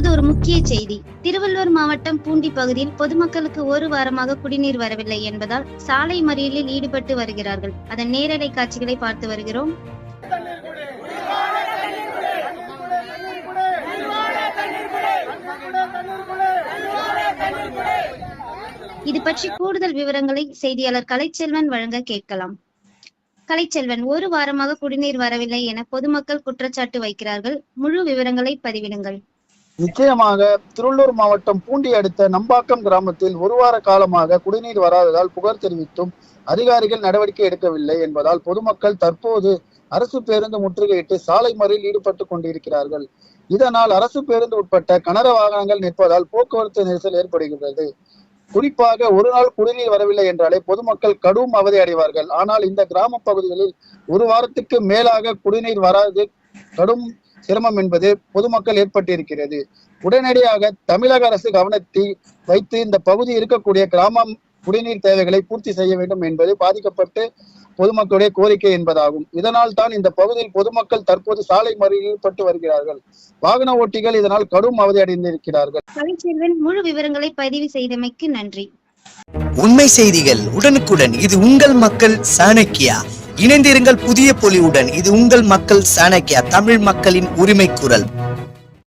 இப்போது ஒரு முக்கிய செய்தி. திருவள்ளூர் மாவட்டம் பூண்டி பகுதியில் பொதுமக்களுக்கு ஒரு வாரமாக குடிநீர் வரவில்லை என்பதால் சாலை மறியலில் ஈடுபட்டு வருகிறார்கள். அதன் நேரலை காட்சிகளை பார்த்து வருகிறோம். இது பற்றி கூடுதல் விவரங்களை செய்தியாளர் கலைச்செல்வன் வழங்க கேட்கலாம். கலைச்செல்வன் ஒரு வாரமாக குடிநீர் வரவில்லை என பொதுமக்கள் குற்றச்சாட்டு வைக்கிறார்கள். முழு விவரங்களை பதிவிடுங்கள். நிச்சயமாக திருவள்ளூர் மாவட்டம் பூண்டி அடுத்த நம்பாக்கம் கிராமத்தில் ஒரு வார காலமாக குடிநீர் வராததால் புகார் தெரிவித்தும் அதிகாரிகள் நடவடிக்கை எடுக்கவில்லை என்பதால் பொதுமக்கள் தற்போது அரசு பேருந்து முற்றுகையிட்டு சாலை மறியல் ஈடுபட்டு கொண்டிருக்கிறார்கள். இதனால் அரசு பேருந்து உட்பட்ட கனர வாகனங்கள் நிற்பதால் போக்குவரத்து நெரிசல் ஏற்படுகிறது. குறிப்பாக ஒரு நாள் குடிநீர் வரவில்லை என்றாலே பொதுமக்கள் கடும் அவதி அடைவார்கள். ஆனால் இந்த கிராம பகுதிகளில் ஒரு வாரத்துக்கு மேலாக குடிநீர் வராது கடும் சிரமம் என்பது பொதுமக்கள் ஏற்பட்டிருக்கிறது. உடனடியாக தமிழக அரசு கவனத்தில் வைத்து இந்த பகுதி இருக்கக்கூடிய கிராமம் குடிநீர் தேவைகளை பூர்த்தி செய்ய வேண்டும் என்பது பாதிக்கப்பட்டு பொதுமக்களுடைய கோரிக்கை என்பதாகும். இதனால் தான் இந்த பகுதியில் பொதுமக்கள் தற்போது சாலை மறியலில் ஈடுபட்டு வருகிறார்கள். வாகன ஓட்டிகள் இதனால் கடும் அவதி அடைந்திருக்கிறார்கள் கலைச்செல்வன் முழு விவரங்களை பதிவு செய்தமைக்கு நன்றி. உண்மை செய்திகள் உடனுக்குடன் இது உங்கள் மக்கள் சாணக்கியா. இணைந்திருங்கள் புதிய பொலிவுடன். இது உங்கள் மக்கள் சாணக்கியா தமிழ் மக்களின் உரிமை குரல்.